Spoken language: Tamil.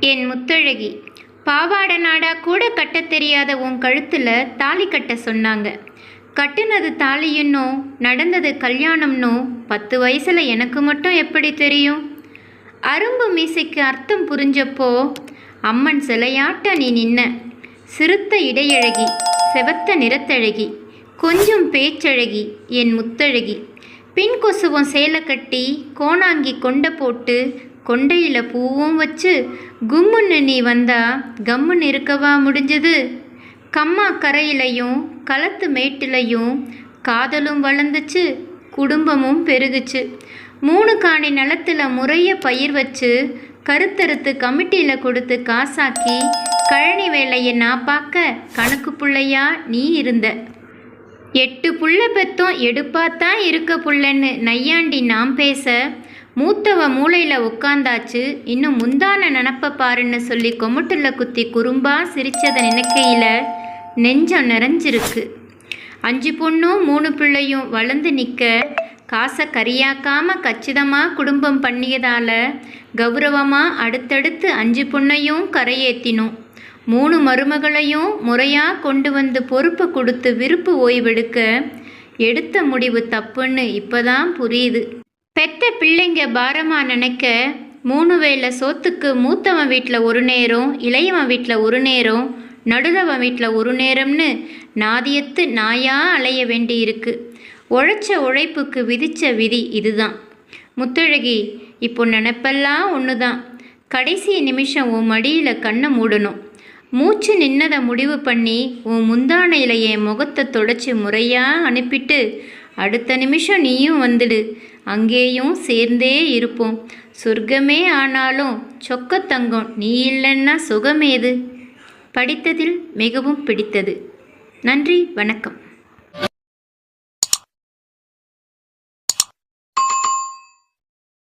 என் முத்தழகி பாவாடை நாடா கூட கட்டத் தெரியாத உன் கழுத்தில் தாலி கட்ட சொன்னாங்க. கட்டுனது தாலியுன்னோ நடந்தது கல்யாணம்னோ பத்து வயசில் எனக்கு மட்டும் எப்படி தெரியும்? அரும்பு மீசைக்கு அர்த்தம் புரிஞ்சப்போ அம்மன் சிலையாட்ட நீ நின்ன. சிறுத்த இடையழகி செவத்த நிறத்தழகி கொஞ்சம் பேச்சழகி என் முத்தழகி. பின் கொசுவம் சேலை கட்டி கோணாங்கி கொண்டை போட்டு கொண்டையில் பூவும் வச்சு கும்முன்னு நீ வந்தா கம்முன்னு இருக்கவா முடிஞ்சது? கம்மா கரையிலையும் களத்து மேட்டிலையும் காதலும் வளர்ந்துச்சு குடும்பமும் பெருகுச்சு. மூணு காணி நிலத்துல முறைய பயிர் வச்சு கருத்தறுத்து கமிட்டியில் கொடுத்து காசாக்கி கழனி வேலையை நான் பார்க்க கணக்கு பிள்ளையா நீ இருந்த. எட்டு புள்ள பெத்தோம் எடுப்பாத்தான் இருக்க புள்ளன்னு நையாண்டி நாம் பேச மூத்தவ மூளையில் உட்காந்தாச்சு இன்னும் முந்தான நினப்ப பாருன்னு சொல்லி கொமுட்டில் குத்தி குறும்பா சிரித்ததை நினைக்கையில் நெஞ்சம் நிறைஞ்சிருக்கு. அஞ்சு பொண்ணும் மூணு பிள்ளையும் வளர்ந்து நிற்க காசை கரியாக்காமல் கச்சிதமாக குடும்பம் பண்ணியதால் கௌரவமாக அடுத்தடுத்து அஞ்சு பொண்ணையும் கரையேற்றினோம் மூணு மருமகளையும் முறையாக கொண்டு வந்து பொறுப்பை கொடுத்து விருப்பு ஓய்வெடுக்க எடுத்த முடிவு தப்புன்னு இப்போதான் புரியுது. பெத்த பிள்ளைங்க பாரமாக நினைக்க மூணு வேளை சோத்துக்கு மூத்தவன் வீட்டில் ஒரு நேரம் இளையவன் வீட்டில் ஒரு நேரம் நடுதவன் வீட்டில் ஒரு நேரம்னு நாதியத்து நாயா அலைய வேண்டியிருக்கு. உழைச்ச உழைப்புக்கு விதித்த விதி இதுதான். முத்தழகி இப்போ நினப்பெல்லாம் ஒன்று தான் கடைசி நிமிஷம் உன் மடியில் கண்ணை மூடணும். மூச்சு நின்னதை முடிவு பண்ணி உன் முந்தானையில் என் முகத்தை தொடச்சி முறையாக அனுப்பிட்டு அடுத்த நிமிஷம் நீயும் வந்துடு. அங்கேயும் சேர்ந்தே இருப்போம். சொர்க்கமே ஆனாலும் சொக்கத்தங்கம் நீ இல்லைன்னா சுகமேது? படித்ததில் மிகவும் பிடித்தது. நன்றி வணக்கம்.